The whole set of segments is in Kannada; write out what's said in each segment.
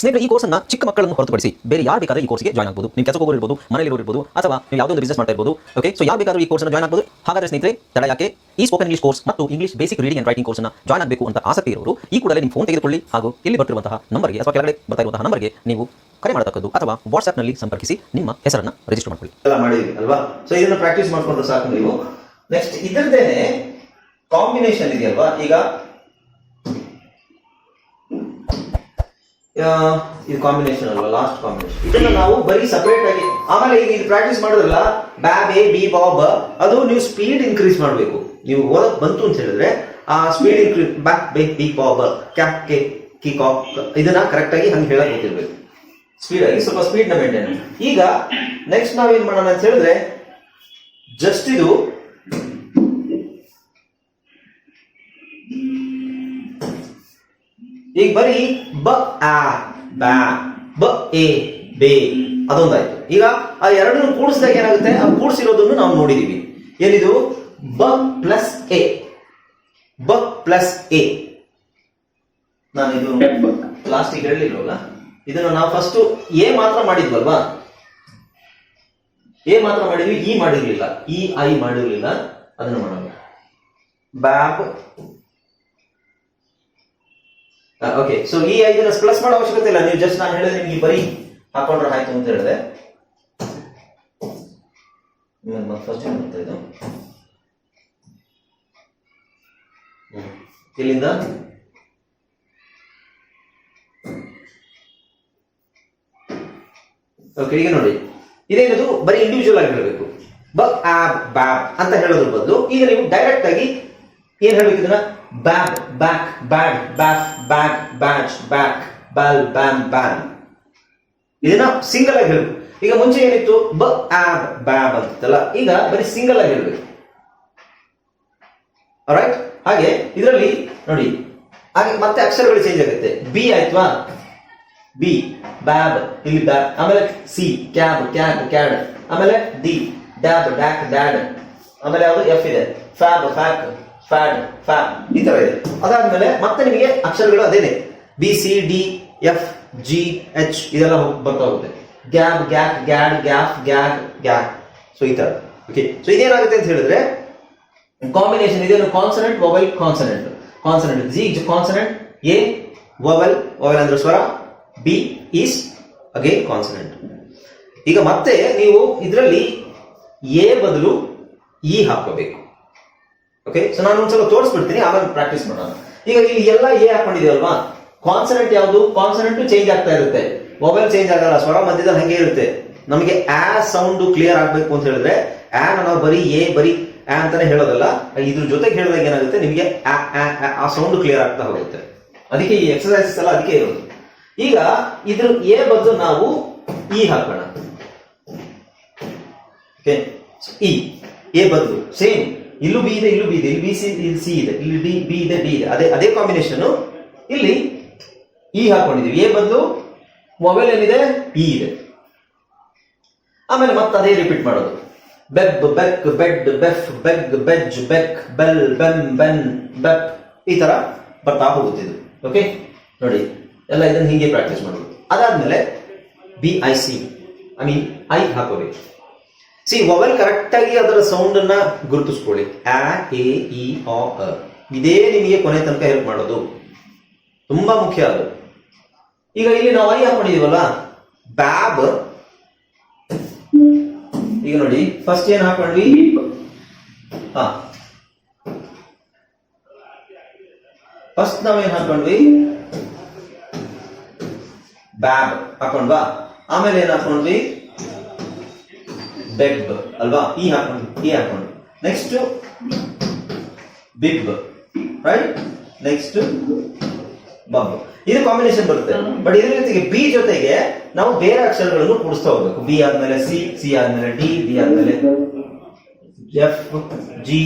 ಸ್ನೇಹಿತರೆ, ಈ ಕೋರ್ಸನ್ನ ಚಿಕ್ಕ ಮಕ್ಕಳನ್ನು ಹೊರತುಪಡಿಸಿ ಬೇರೆ ಯಾರು ಬೇಕಾದ್ರೆ ಈ ಕೋರ್ಸ್ಗೆ ಜಾಯ್ನ್ ಆಗಬಹುದು ನೀವು ಕೆಲಸ ಹೋಗೋರು ಮನೆಯಲ್ಲಿ ಇರಬಹುದು ಅಥವಾ ನೀವು ಯಾವುದೋ ಒಂದು ಬಿಸ್ನೆಸ್ ಮಾಡ್ತಾ ಇರ್ಬೋದು ಓಕೆ ಸೊ ಯಾರು ಬೇಕಾದ್ರೂ ಈ ಕೋರ್ಸ್ನ ಜಾಯ್ನ್ ಆಗಬಹುದು ಹಾಗಾದ್ರೆ ಸ್ನೇಹಿತರೆ, ತಡ ಯಾಕೆ? ಈ ಸ್ಪೋಕನ್ ಇಂಗ್ಲಿಷ್ ಕೋರ್ಸ್ ಮತ್ತು English basic reading and writing ಕೋರ್ಸ್ನ ಜಾಯ್ನ್ ಆಗಬೇಕು ಅಂತ ಆಸಕ್ತಿ ಇರೋರು, ಈ ಕೂಡಲೇ ನಿಮ್ಮ ಫೋನ್ ತೆಗೆದುಕೊಳ್ಳಿ. ಹಾಗೂ ಇಲ್ಲಿ ಬರ್ತಿರುವಂತಹ ನಂಬರ್ಗೆ, ಅಥವಾ ಕೆಳಗಡೆ ಬರ್ತಾ ಇರುವಂತಹ ನಂಬರ್ಗೆ ನೀವು ಕರೆ ಮಾಡತಕ್ಕದ್ದು ಅಥವಾ ವಾಟ್ಸ್ಆಪ್ನಲ್ಲಿ ಸಂಪರ್ಕಿಸಿ ನಿಮ್ಮ ಹೆಸರನ್ನ ರಿಜಿಸ್ಟರ್ ಮಾಡ್ಕೊಳ್ಳಿ. ಎಲ್ಲ ಮಾಡಿ, ಅಲ್ವಾ? ಸೊ ಇದನ್ನ ಪ್ರಾಕ್ಟೀಸ್ ಮಾಡ್ಕೊಂಡ್ರೆ ಸಾಕು ನೀವು. ನೆಕ್ಸ್ಟ್ ಇದರದೇನೆ ಕಾಂಬಿನೇಷನ್ ಇದೆಯಲ್ವಾ? ಈಗ ಇದು ಕಾಂಬಿನೇಷನ್ ಅಲ್ವಾ ಲಾಸ್ಟ್ ಕಾಂಬಿನೇಷನ್ ಇದನ್ನ ನಾವು ಬರೀ ಸಪರೇಟ್ ಆಗಿ, ಆಮೇಲೆ ಈಗ ಇದು ಪ್ರಾಕ್ಟೀಸ್ ಮಾಡಿದ್ರಲ್ಲ ಬ್ಯಾಬ್ ಎ ಬಿ ಬಾಬ್ ಅದು ನೀವು ಸ್ಪೀಡ್ ಇನ್ಕ್ರೀಸ್ ಮಾಡಬೇಕು. ನೀವು ಓದಕ್ ಬಂತು ಅಂತ ಹೇಳಿದ್ರೆ, ಆ speed increase back bay B bob cap K ಕಿ ಕಾಕ್ ಇದನ್ನ ಕರೆಕ್ಟ್ ಆಗಿ ಹಂಗೆ ಹೇಳಕ್ ಗೊತ್ತಿರ್ಬೇಕು. ಸ್ಪೀಡ್ ಆಗಿ, ಸ್ವಲ್ಪ ಸ್ಪೀಡ್ನ ಮೇಂಟೈನ್ ಈಗ ನೆಕ್ಸ್ಟ್ ನಾವೇನ್ ಮಾಡೋಣ ಅಂತ ಹೇಳಿದ್ರೆ ಜಸ್ಟ್ ಇದು ಈಗ ಬರೀ ಬ, ಆ ಬ್ಯಾ ಬ, ಎ, ಬೆ, ಅದೊಂದಾಯ್ತು. ಈಗ ಆ ಎರಡನ್ನು ಕೂಡಿಸಿದಾಗ ಏನಾಗುತ್ತೆ? ಆ ಕೂಡಿಸಿರೋದನ್ನು ನಾವು ನೋಡಿದೀವಿ. ಏನಿದು ಬ ಪ್ಲಸ್ ಎ. ಬ ಪ್ಲಸ್ ಎ. ನಾನು ಇದು ಹೇಳಲಿಲ್ವಲ್ಲ ಇದನ್ನು ನಾವು ಫಸ್ಟ್ ಎ ಮಾತ್ರ ಮಾಡಿದ್ವಲ್ವಾ? ಎ ಮಾತ್ರ ಮಾಡಿದ್ವಿ ಇ ಮಾಡಿರ್ಲಿಲ್ಲ. ಇ ಐ ಮಾಡಿರ್ಲಿಲ್ಲ. ಅದನ್ನು ಮಾಡೋಣ. ಬ್ಯಾಬ್ ಓಕೆ ಸೊ ಈ ಐದನ್ನ ಪ್ಲಸ್ ಮಾಡೋ ಅವಶ್ಯಕತೆ ಇಲ್ಲ. ನೀವು ಜಸ್ಟ್ ನಾನು ಹೇಳಿದ್ರೆ ನಿಮ್ಗೆ ಬರೀ ಹಾಕೊಂಡ್ರೆ ಆಯ್ತು ಅಂತ ಹೇಳಿದೆ. ಫಸ್ಟ್ ಇಲ್ಲಿಂದ? ಓಕೆ ಈಗ ನೋಡಿ. ಇದೇನದು ಬರೀ ಇಂಡಿವಿಜುವಲ್ ಆಗಿ ಹೇಳಬೇಕು. ಬ ಆಬ್ ಬ್ಯಾಬ್ ಅಂತ ಹೇಳೋದ್ರ ಬದಲು ಈಗ ನೀವು ಡೈರೆಕ್ಟ್ ಆಗಿ ಏನ್ ಹೇಳ್ಬೇಕು ಇದನ್ನ? Bab back bag, bath, bag, batch back bal bam, ban ಇದನ್ನ ಸಿಂಗಲ್ ಆಗಿ ಹೇಳ್ಬೇಕು. ಈಗ ಮುಂಚೆ ಏನಿತ್ತು? ಬ ಆಬ್ ಬ್ಯಾಬ್ ಅಂತಿತ್ತಲ್ಲ ಈಗ ಬರೀ ಸಿಂಗಲ್ ಆಗಿ ಹೇಳ್ಬೇಕು. ರೈಟ್ ಹಾಗೆ ಇದರಲ್ಲಿ ನೋಡಿ ಹಾಗೆ ಮತ್ತೆ ಅಕ್ಷರಗಳು ಚೇಂಜ್ ಆಗುತ್ತೆ. ಬಿ ಆಯ್ತವಾ? ಬಿ ಬ್ಯಾಬ್ ಇಲ್ಲಿ ಬ್ಯಾಬ್ ಆಮೇಲೆ ಸಿ ಕ್ಯಾಬ್ ಕ್ಯಾಬ್ ಕ್ಯಾಡ್ ಆಮೇಲೆ ಡಿ ಡ್ಯಾಬ್ ಡ್ಯಾಕ್ ಡ್ಯಾಡ್ ಆಮೇಲೆ ಯಾವುದು? ಎಫ್ ಇದೆ. ಫ್ಯಾಬ್ ಫ್ಯಾಕ್ ಫ್ಯಾಡ್ ಫ್ಯಾಬ್ ಈ ತರ ಇದೆ. ಅದಾದ್ಮೇಲೆ ಮತ್ತೆ ನಿಮಗೆ ಅಕ್ಷರಗಳು ಅದೇನೆ. B C D F G H ಇದೆಲ್ಲ ಬರ್ತಾ ಹೋಗುತ್ತೆ. Gap gap gad gap gag gap so ಈ ತರ. ಓಕೆ ಸೊ ಇದೇನಾಗುತ್ತೆ ಅಂತ ಹೇಳಿದ್ರೆ ಕಾಂಬಿನೇಷನ್ ಇದೇನು consonant vowel consonant consonant G is consonant A vowel vowel ಅಂದ್ರೆ ಸ್ವರ. ಬಿ ಈಸ್ ಅಗೇನ್ ಕಾನ್ಸನೆಂಟ್ ಈಗ ಮತ್ತೆ ನೀವು ಇದರಲ್ಲಿ ಎ ಬದಲು ಇ ಹಾಕೋಬೇಕು ಓಕೆ ಸೊ ನಾನು ಒಂದ್ಸಲ ತೋರಿಸ್ಬಿಡ್ತೀನಿ, ಆಮೇಲೆ ಪ್ರಾಕ್ಟೀಸ್ ಮಾಡೋಣ. ಈಗ ಇಲ್ಲಿ ಎಲ್ಲ ಎ ಹಾಕೊಂಡಿದೀವಲ್ವಾ ಕಾನ್ಸನೆಂಟ್ ಯಾವುದು? ಕಾನ್ಸನೆಂಟ್ ಚೇಂಜ್ ಆಗ್ತಾ ಇರುತ್ತೆ. ಮೊಬೈಲ್ ಚೇಂಜ್ ಆಗಲ್ಲ, ಸ್ವರ ಮಧ್ಯದಲ್ಲಿ ಹಂಗೆ ಇರುತ್ತೆ. ನಮಗೆ ಆ ಸೌಂಡ್ ಕ್ಲಿಯರ್ ಆಗ್ಬೇಕು ಅಂತ ಹೇಳಿದ್ರೆ, ಆ ನಾವು ಬರೀ ಎ ಬರೀ ಆ ಅಂತಾನೆ ಹೇಳೋದಲ್ಲ, ಇದ್ರ ಜೊತೆಗೆ ಹೇಳಿದಾಗ ಏನಾಗುತ್ತೆ? ನಿಮಗೆ ಆ ಸೌಂಡ್ ಕ್ಲಿಯರ್ ಆಗ್ತಾ ಹೋಗುತ್ತೆ. ಅದಕ್ಕೆ ಈ ಎಕ್ಸಸೈಸಸ್ ಎಲ್ಲ ಅದಕ್ಕೆ ಇರೋದು. ಈಗ ಇದ್ರ ಎ ಬದಲು ನಾವು ಇ ಹಾಕೋಣ. ಓಕೆ ಇ ಎ ಬದಲು ಸೇಮ್ ಇಲ್ಲೂ ಬಿ ಇದೆ, ಇಲ್ಲೂ ಬಿ ಇದೆ. ಇಲ್ಲಿ ಬಿ, ಸಿ, ಇಲ್ಲಿ ಸಿ ಇದೆ. ಇಲ್ಲಿ ಡಿ, ಬಿ ಇದೆ, ಡಿ ಇದೆ. ಅದೇ ಅದೇ ಕಾಂಬಿನೇಷನ್ ಇಲ್ಲಿ ಇ ಹಾಕೊಂಡಿದ್ದೀವಿ. ಎ ಬದಲು ಮೊಬೈಲ್ ಏನಿದೆ ಇ ಇದೆ. ಆಮೇಲೆ ಮತ್ತೆ ಅದೇ ರಿಪೀಟ್ ಮಾಡೋದು. ಬೆಬ್, ಬೆಕ್, ಬೆಡ್, ಬೆಫ್, ಬೆಗ್, ಬೆಜ್, ಬೆಕ್, ಬೆಲ್, ಬೆನ್ ಬೆನ್, ಬೆಪ್. ಈ ತರ ಬರ್ತಾ ಹೋಗುತ್ತೆ ಇದು. ಓಕೆ ನೋಡಿ. ಎಲ್ಲ ಇದನ್ನು ಹೀಗೆ ಪ್ರಾಕ್ಟೀಸ್ ಮಾಡೋದು. ಅದಾದ್ಮೇಲೆ B I C I mean I ಹಾಕೋಬೇಕು. ಸಿ ಮೊಬೈಲ್ ಕರೆಕ್ಟ್ ಆಗಿ ಅದರ ಸೌಂಡ್ ಅನ್ನ ಗುರುತಿಸ್ಕೊಳ್ಳಿ. ಆ, ಎ, ಇ, ಆ. ಇದೇ ನಿಮಗೆ ಕೊನೆ ತನಕ ಹೆಲ್ಪ್ ಮಾಡೋದು. ತುಂಬಾ ಮುಖ್ಯ ಅದು. ಈಗ ಇಲ್ಲಿ ನಾವು ಐ ಹಾಕೊಂಡಿದೀವಲ್ಲ? ಬ್ಯಾಬ್. ಈಗ ನೋಡಿ ಫಸ್ಟ್ ಏನ್ ಹಾಕೊಂಡ್ವಿ? ಹಾ ಫಸ್ಟ್ ನಾವೇನ್ ಹಾಕೊಂಡ್ವಿ? ಬ್ಯಾಬ್. ಹಾಕೊಂಡ್ವಾ? ಆಮೇಲೆ ಏನ್ ಹಾಕೊಂಡ್ವಿ? ಬೆಬ್ ಅಲ್ವಾ? ಈ ಹಾಕೊಂಡು ಈ ಹಾಕೊಂಡು. ನೆಕ್ಸ್ಟ್ ಬಿಬ್ ರೈಟ್ ನೆಕ್ಸ್ಟ್ ಬಬ್ ಇದು ಕಾಂಬಿನೇಷನ್ ಬರುತ್ತೆ. ಬಟ್ ಇದ್ರ ಜೊತೆಗೆ ಬಿ ಜೊತೆಗೆ ನಾವು ಬೇರೆ ಅಕ್ಷರಗಳನ್ನು ಕೂಡಿಸ್ತಾ ಹೋಗ್ಬೇಕು. ಬಿ ಆದ್ಮೇಲೆ ಸಿ ಸಿ ಆದ್ಮೇಲೆ ಡಿ ಡಿ ಆದ್ಮೇಲೆ ಎಫ್ ಜಿ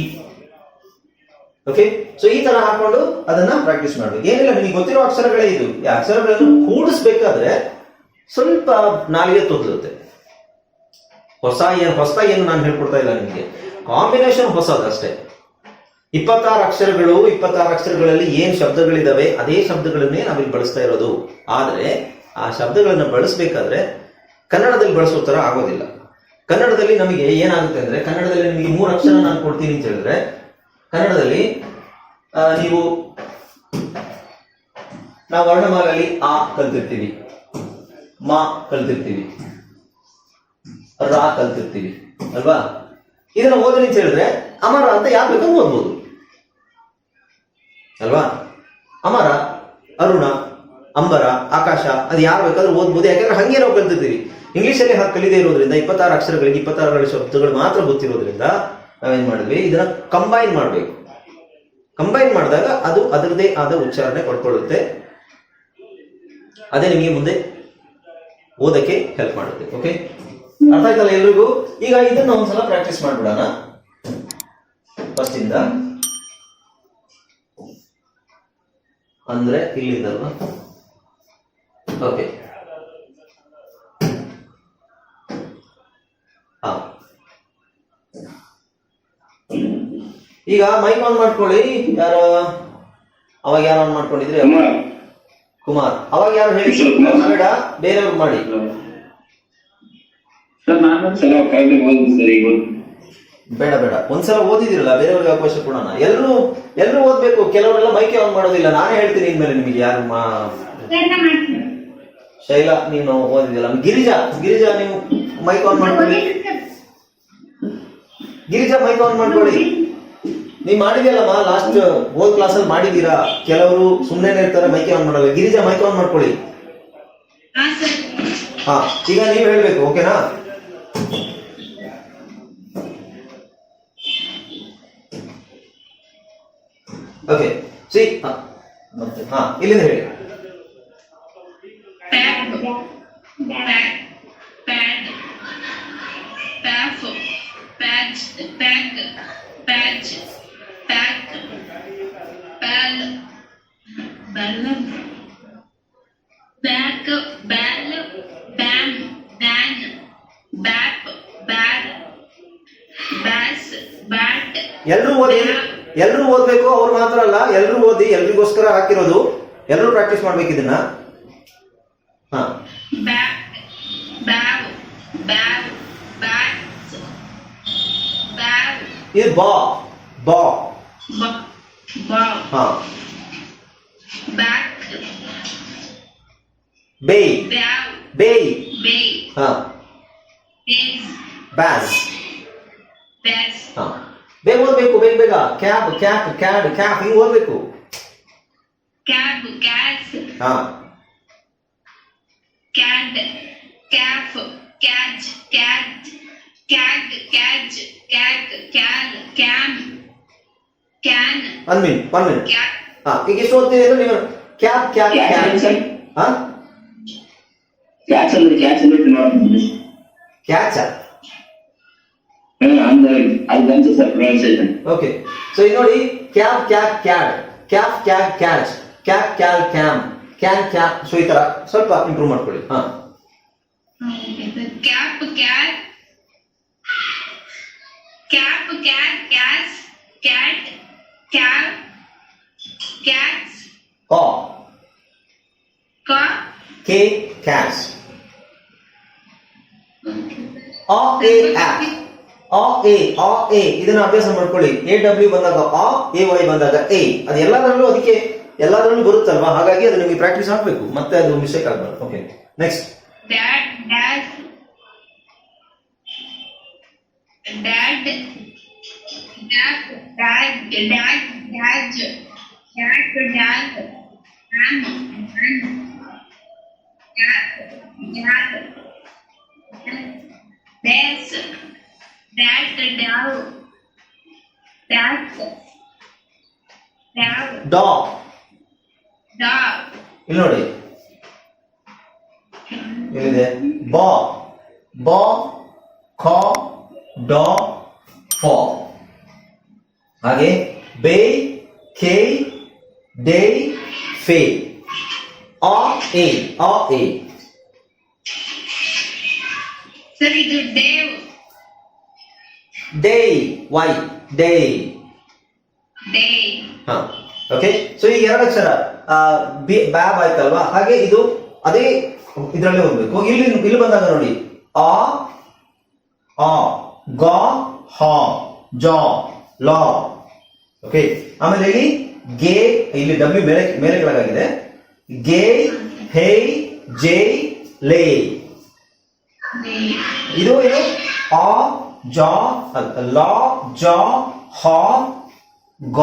ಓಕೆ ಸೊ ಈ ತರ ಹಾಕೊಂಡು ಅದನ್ನ ಪ್ರಾಕ್ಟೀಸ್ ಮಾಡ್ಬೇಕು. ಏನಿಲ್ಲ, ನಿಮಗೆ ಗೊತ್ತಿರೋ ಅಕ್ಷರಗಳೇ ಇದು. ಈ ಅಕ್ಷರಗಳನ್ನು ಕೂಡಿಸ್ಬೇಕಾದ್ರೆ ಸ್ವಲ್ಪ ನಾಲಿಗೆ ತೊದಲುತ್ತೆ ಹೊಸ ಏನು ಹೊಸ ಏನು ನಾನು ಹೇಳ್ಕೊಡ್ತಾ ಇಲ್ಲ ನಿಮಗೆ. ಕಾಂಬಿನೇಷನ್ ಹೊಸದಷ್ಟೇ ಇಪ್ಪತ್ತಾರು ಅಕ್ಷರಗಳು, ಇಪ್ಪತ್ತಾರು ಅಕ್ಷರಗಳಲ್ಲಿ ಏನು ಶಬ್ದಗಳಿದಾವೆ, ಅದೇ ಶಬ್ದಗಳನ್ನೇ ನಾವಿಲ್ಲಿ ಬಳಸ್ತಾ ಇರೋದು. ಆದರೆ, ಆ ಶಬ್ದಗಳನ್ನು ಬಳಸಬೇಕಾದ್ರೆ ಕನ್ನಡದಲ್ಲಿ ಬಳಸೋ ಥರ ಆಗೋದಿಲ್ಲ. ಕನ್ನಡದಲ್ಲಿ ನಮಗೆ ಏನಾಗುತ್ತೆ ಅಂದರೆ, ಕನ್ನಡದಲ್ಲಿ ನಿಮಗೆ ಮೂರು ಅಕ್ಷರ ನಾನು ಕೊಡ್ತೀನಿ ಅಂತ ಹೇಳಿದ್ರೆ, ಕನ್ನಡದಲ್ಲಿ ನೀವು ನಾವು ವರ್ಣಮಾಲಲ್ಲಿ ಆ ಕಲ್ತಿರ್ತೀವಿ. ಮಾ ಕಲ್ತಿರ್ತೀವಿ. ರಾ ಕಲ್ತಿರ್ತೀವಿ ಅಲ್ವಾ? ಇದನ್ನ ಓದಲಿ ಅಂತ ಹೇಳಿದ್ರೆ ಅಮರ ಅಂತ ಯಾರು ಬೇಕಾದ್ರೂ ಓದ್ಬೋದು. ಅಲ್ವಾ? ಅಮರ, ಅರುಣ, ಅಂಬರ, ಆಕಾಶ, ಅದು ಯಾರು ಬೇಕಾದ್ರೂ ಓದ್ಬೋದು. ಯಾಕಂದ್ರೆ ಹಂಗೆ ನಾವು ಕಲ್ತಿರ್ತೀವಿ ಇಂಗ್ಲಿಷಲ್ಲಿ ಹಾಗೆ ಕಲಿದೇ ಇರೋದ್ರಿಂದ ಇಪ್ಪತ್ತಾರು ಅಕ್ಷರಗಳಿಗೆ ಇಪ್ಪತ್ತಾರು ಶಬ್ದಗಳು ಮಾತ್ರ ಗೊತ್ತಿರೋದ್ರಿಂದ ನಾವೇನ್ ಮಾಡಿದ್ವಿ? ಇದನ್ನ ಕಂಬೈನ್ ಮಾಡಬೇಕು. ಕಂಬೈನ್ ಮಾಡಿದಾಗ ಅದು ಅದರದೇ ಆದ ಉಚ್ಚಾರಣೆ ಪಡ್ಕೊಳ್ಳುತ್ತೆ. ಅದೇ ನಿಮಗೆ ಮುಂದೆ ಓದಕ್ಕೆ ಹೆಲ್ಪ್ ಮಾಡುತ್ತೆ ಓಕೆ ಅರ್ಥ ಆಯ್ತಲ್ಲ ಎಲ್ರಿಗೂ? ಈಗ ಇದನ್ನ ಒಂದ್ಸಲ ಪ್ರಾಕ್ಟೀಸ್ ಮಾಡ್ಬಿಡೋಣ. ಫಸ್ಟ್ ಇಂದ. ಅಂದ್ರೆ ಇಲ್ಲಿದ್ದಲ್ವ ಓಕೆ ಹಾ. ಈಗ ಮೈಕ್ ಆನ್ ಮಾಡ್ಕೊಳ್ಳಿ. ಯಾರ ಅವಾಗ ಯಾರು ಆನ್ ಮಾಡ್ಕೊಂಡಿದ್ರಿ? ಕುಮಾರ್. ಕುಮಾರ್. ಅವಾಗ ಯಾರು ಹೇಳಿ? ಬೇರೆಯವ್ರು ಮಾಡಿ. ಸರ್ ನಾನು ಸಲ ಕಾಯ್ದೆ ಓದಿದ್ದು ಸರ್ ಈಗ ಬೇಡ ಬೇಡ. ಒಂದ್ಸಲ ಓದಿದಿರಲ್ಲ ಬೇರೆಯವ್ರಿಗೆ ಅವಕಾಶ ಕೊಡೋಣ. ಎಲ್ಲರೂ ಎಲ್ಲರೂ ಓದ್ಬೇಕು. ಕೆಲವರೆಲ್ಲ ಮೈಕೆ ಆನ್ ಮಾಡೋದಿಲ್ಲ. ನಾನೇ ಹೇಳ್ತೀನಿ ಇನ್ಮೇಲೆ ನಿಮಗೆ ಯಾರು ಮಾ ಶೈಲಾ ನೀನು ಓದಿದಿಲ್ಲ ಗಿರಿಜಾ ಗಿರಿಜಾ ನೀವು ಮೈಕ್ ಆನ್ ಮಾಡ್ಕೊಳ್ಳಿ. ಗಿರಿಜಾ ಮೈಕ್ ಆನ್ ಮಾಡ್ಕೊಳ್ಳಿ. ನೀವ್ ಮಾಡಿದ್ಯಲ್ಲಮ್ಮ ಲಾಸ್ಟ್ ಓದ್ ಕ್ಲಾಸಲ್ಲಿ ಮಾಡಿದೀರಾ ಕೆಲವರು ಸುಮ್ಮನೆ ಇರ್ತಾರೆ ಮೈಕೆ ಆನ್ ಮಾಡಲ್ಲ. ಗಿರಿಜಾ ಮೈಕ್ ಆನ್ ಮಾಡ್ಕೊಳ್ಳಿ. ಹಾ ಈಗ ನೀವ್ ಹೇಳ್ಬೇಕು ಓಕೆನಾ? ಓಕೆ ಸಿ ಹಾ ಹಾ ಇಲ್ಲಿಂದ ಹೇಳಿ Pad, pad, ಎಲ್ಲರೂ ಓದ್ಬೇಕು ಅವ್ರು ಮಾತ್ರ ಅಲ್ಲ ಎಲ್ಲರೂ ಓದಿ ಎಲ್ರಿಗೋಸ್ಕರ ಹಾಕಿರೋದು ಎಲ್ಲರೂ ಪ್ರಾಕ್ಟೀಸ್ ಮಾಡ್ಬೇಕು ಇದನ್ನ? ಹಾ. ಇದು ಬಾ ಬಾ. ಹಾ ಬೇ ಬೇ. ಹಾ. ಬ್ಯಾಸ್. ಹಾ. ಬೇಗ ಓದ್ಬೇಕು ಬೇಗ ಬೇಗ. ಕ್ಯಾಬ್ ಕ್ಯಾಪ್ ಕ್ಯಾಡ್ ಕ್ಯಾಪ್ ಹಿಂಗ್ ಓದ್ಬೇಕು. Cab, cat, ಹಾ. Cad, calf, catch, cat, cag, catch, cat, cal, cam, can, one minute one minute cat, ಹಾ ಈಗ ಎಷ್ಟು ಓದ್ತೀವಿ ಅಂದ್ರೆ ನೀವು cap cap catch cap sir ಹಾ? ಕ್ಯಾಚ್ ಅಂದ್ರೆ ಕ್ಯಾಚ್ ಅಂದ್ರೆ ನೋಡಿ ಕ್ಯಾಚ ಓಕೆ ಸೊ ಇಲ್ಲಿ ನೋಡಿ cab cab cad cab cab catch cab cal cam can cab so ಈ ತರ ಸ್ವಲ್ಪ ಇಂಪ್ರೂವ್ ಮಾಡ್ಕೊಳ್ಳಿ ಹಾ cap cat cap cat catch cat cab catch ಕಾ ಕಾ ಕೆ ಕ್ಯಾಚ್ ಆ ಎ ಆ ಆ ಎ ಆ ಎ ಇದನ್ನ ಅಭ್ಯಾಸ ಮಾಡ್ಕೊಳ್ಳಿ ಎ ಡಬ್ಲ್ಯೂ ಬಂದಾಗ ಆ ಎ ವೈ ಬಂದಾಗ ಎ ಅದು ಎಲ್ಲದರಲ್ಲೂ ಅದಕ್ಕೆ ಎಲ್ಲದರಲ್ಲೂ ಬರುತ್ತಲ್ವಾ ಹಾಗಾಗಿ ಅದು ನಿಮಗೆ ಪ್ರಾಕ್ಟೀಸ್ ಆಗಬೇಕು ಮತ್ತೆ ಅದು ಮಿಸ್ಟೇಕ್ ಆಗಬಾರ್ದು okay next dad dad dad dad dad dad dad dad dad dad That's that down. That's down. ಡಾ Dog. ಇಲ್ಲಿ ನೋಡಿ ಎಲ್ಲಿದೆ ಬಾ ಬಾ ಖ ಡಾ ಫ ಹಾಗೆ ಬೇ ಖೇ ಡೇ ಫೇ ಆ ಎ ಆ ಎ Sir, ಇದು Dave. Day Y day. ಹಾ. ಓಕೆ ಸೊ ಈಗ ಎರಡು ಅಕ್ಷರ ಬ್ಯಾಬ್ ಆಯ್ತಲ್ವಾ? ಹಾಗೆ ಇದು ಅದೇ ಇದರಲ್ಲೇ ಹೋಗ್ಬೇಕು. ಇಲ್ಲಿ ಇಲ್ಲಿ ಬಂದಾಗ ನೋಡಿ. ಆ ಆ ಗ ಹ ಜ ಲ. ಓಕೆ ಆಮೇಲೆ ಇಲ್ಲಿ ಗೆ ಇಲ್ಲಿ ಡಬ್ಲ್ಯೂ ಮೇಲೆ ಮೇಲೆ ಕೆಳಗಾಗಿದೆ. ಗೆ ಹೇ ಜೆ ಲೇ. ಇದು ಏನು? ಆ ಜ ಅಲ್ಲ, ಲ ಜ ಹ ಗ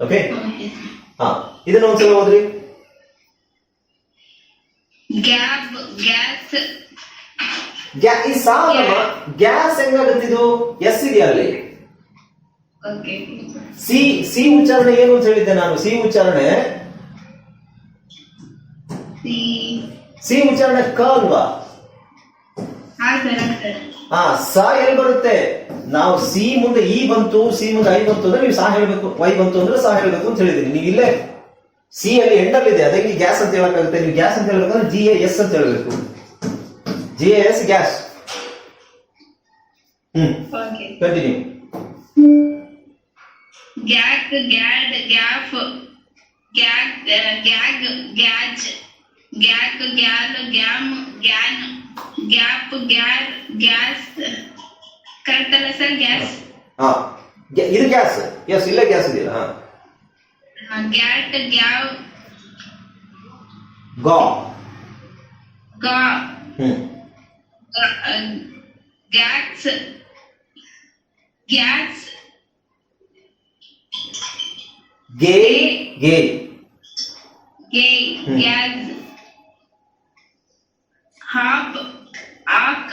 ಓಕೆ Okay. ಹಾ ಇದನ್ನ ಒಂದ್ಸಲ ಓದ್ರಿ Gab, gas, ಗ್ಯಾ ಈ ಸಾಲಮ್ಮ ಗ್ಯಾಸ್ ಹೆಂಗಾಗತ್ತಿದು ಎಸ್ ಇದೆಯಾ ಅಲ್ಲಿ okay. ಸಿ ಸಿ ಉಚ್ಚಾರಣೆ ಏನು ಅಂತ ಹೇಳಿದ್ದೆ ನಾನು ಸಿ ಉಚ್ಚಾರಣೆ See, ಸಿ ಉಚ್ಚಾರಣೆ ಕ ಅಲ್ವಾ ಹಾ ಸ ಎಲ್ಲಿ ಬರುತ್ತೆ? ನಾವು ಸಿ ಮುಂದೆ ಇ ಬಂತು ಸಿ ಮುಂದೆ ಐ ಬಂತು ಅಂದ್ರೆ ನೀವು ಸಾ ಹೇಳ್ಬೇಕು. ವೈ ಬಂತು ಅಂದ್ರೆ ಸಾ ಹೇಳ್ಬೇಕು ಅಂತ ಹೇಳಿದೀನಿ ನೀವು ಇಲ್ಲೇ ಸಿ ಅಲ್ಲಿ ಎಂಡಲ್ಲಿ ಇದೆ. ಅದಕ್ಕೆ ಗ್ಯಾಸ್ ಅಂತ ಹೇಳಕ್ಕಾಗುತ್ತೆ. ನೀವು ಗ್ಯಾಸ್ ಅಂತ ಹೇಳ್ಬೇಕಂದ್ರೆ ಜಿ ಎ ಎಸ್ ಅಂತ ಹೇಳಬೇಕು. G A S gas. Hmm. Continue gak gad gaf gag gag gaj gak gal gam gam, gap gas gas correct ಅಲ್ಲ ಸರ್ ಗ್ಯಾಸ್ ಹಾ ಇದು ಗ್ಯಾಸ್ ಎಸ್ ಇಲ್ಲ ಗ್ಯಾಸ್ ಇದೆಯಲ್ಲ ಹಾ ಗ್ಯಾಟ್ ಗ್ಯಾವ್ ಗಾ ಗಾ ಗ್ಯಾಸ್ ಗ್ಯಾಸ್ गे गे गे ग्यास ಹಾಪ್ ಆಕ್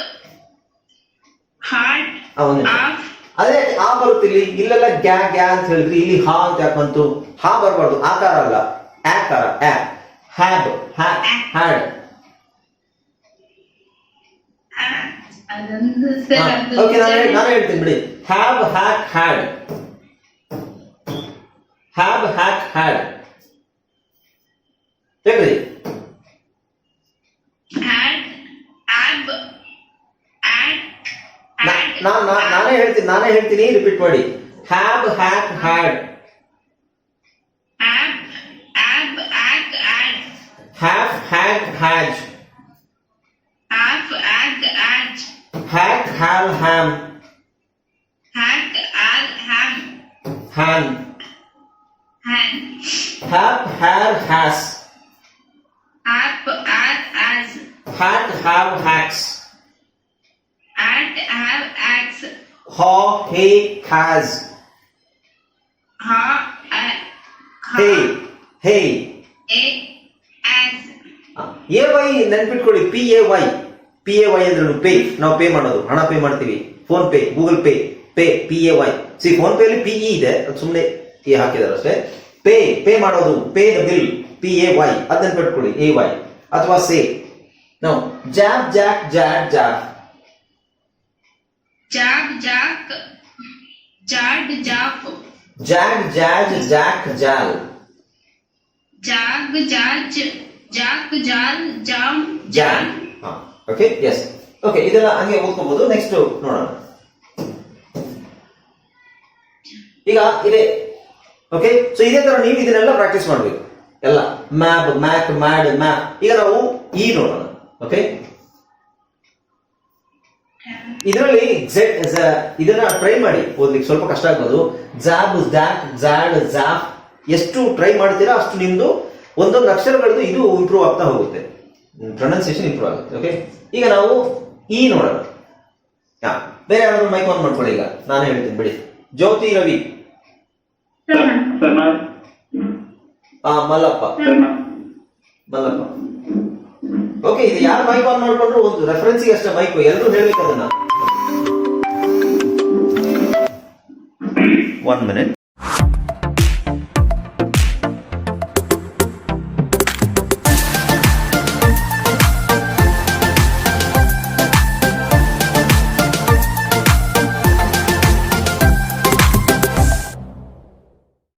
ಹಾಟ್. ಆಫ್ ಅದೇ ಆ ಬರುತ್ತೆ ಇಲ್ಲಿ ಇಲ್ಲೆಲ್ಲ ಗ್ಯಾ ಗ್ಯಾ ಅಂತ ಹೇಳಿದ್ರಿ ಇಲ್ಲಿ ಹಾ ಅಂತ ಯಾಕೆ ಬಂತು? ಹಾ ಬರಬಾರ್ದು. ಆಕಾರ ಅಲ್ಲ. ಆಕಾರ ಆ. ಹ್ಯಾಬ್ ಹ್ಯಾಡ್ ಓಕೆ ನಾನು ನಾನು ಹೇಳ್ತೀನಿ ಬಿಡಿ. Hab hack had hab hack had ನಾನೇ ಹೇಳ್ತೀನಿ ರಿಪೀಟ್ ಮಾಡಿ hab hack had hap hack haj hack hal ham han hap har has hat have hacks ಹಾ ಹೇ ಹ್ಯಾಸ್ ಹಾ ಹೇ ಎ ಆಸ್ ಎ ವೈ ನೆನ್ಪಿಟ್ಕೊಳ್ಳಿ P A Y P A Y ಅಂದ್ರೆ ಪೇ? ನಾವು ಪೇ ಮಾಡೋದು ಹಣ ಪೇ ಮಾಡ್ತೀವಿ. PhonePe Google Pay pay P A Y C PhonePe ಅಲ್ಲಿ ಪಿ ಇ ಇದೆ ಅದು ಸುಮ್ಮನೆ ಎ ಹಾಕಿದಾರೆ ಅಷ್ಟೇ. ಪೇ ಪೇ ಮಾಡೋದು pay the bill P A Y ಅದನ್ನ ನೆನ್ಪಿಟ್ಕೊಳ್ಳಿ ಎ ವೈ ಅಥವಾ ಸೇ ನಾವು ಜಾಬ್ ಜಾಕ್ ಜಾಡ್ job job jack ಜಾಡ್ ಜಾಪ್. Jag jazz jack ಜಾಲ್. Jag jazz jack jal jam jan jan okay S okay ಇದೆಲ್ಲ ಹಂಗೆ ಓದ್ಕೋಬಹುದು ನೆಕ್ಸ್ಟ್ ನೋಡೋಣ. ಈಗ ಇದೆ ಓಕೆ ಸೊ ಇದೇ ತರ ನೀವು ಇದನ್ನೆಲ್ಲ ಪ್ರಾಕ್ಟೀಸ್ ಮಾಡಬೇಕು. ಎಲ್ಲ. ಮ್ಯಾಪ್ ಮ್ಯಾಕ್ ಮ್ಯಾಡ್ ಮ್ಯಾಪ್ ಈಗ ನಾವು ಈ ನೋಡೋಣ ಓಕೆ ಇದರಲ್ಲಿ ಇದನ್ನ ಟ್ರೈ ಮಾಡಿ. ಓದ್ಲಿಕ್ಕೆ ಸ್ವಲ್ಪ ಕಷ್ಟ ಆಗ್ಬೋದು. ಜಾಬ್ ಜಾಕ್ ಜಾಡ್ ಜಾಫ್ ಎಷ್ಟು ಟ್ರೈ ಮಾಡ್ತೀರಾ ಅಷ್ಟು ನಿಮ್ದು ಒಂದೊಂದು ಅಕ್ಷರಗಳದ್ದು ಇದು ಇಂಪ್ರೂವ್ ಆಗ್ತಾ ಹೋಗುತ್ತೆ. ಪ್ರೊನೌನ್ಸಿಯೇಷನ್ ಇಂಪ್ರೂವ್ ಆಗುತ್ತೆ ಓಕೆ ಈಗ ನಾವು ಈ ನೋಡೋಣ. ಹಾ ಬೇರೆ ಯಾರಾದ್ರೂ ಮೈಕ್ ಆನ್ ಮಾಡ್ಕೊಳ್ಳಿ ಈಗ. ನಾನು ಹೇಳ್ತೀನಿ ಬಿಡಿ. ಜ್ಯೋತಿ ರವಿ. ಆ ಮಲ್ಲಪ್ಪ. ಮಲ್ಲಪ್ಪ. ಓಕೆ ಇದು ಯಾರು ಮೈಕ್ ಆನ್ ಮಾಡ್ಕೊಂಡ್ರು? ಒಂದು ರೆಫರೆನ್ಸಿಗೆ ಅಷ್ಟೇ ಮೈಕ್ ಎಲ್ಲರೂ ಹೇಳ್ಬೇಕು ಅದನ್ನ. one minute.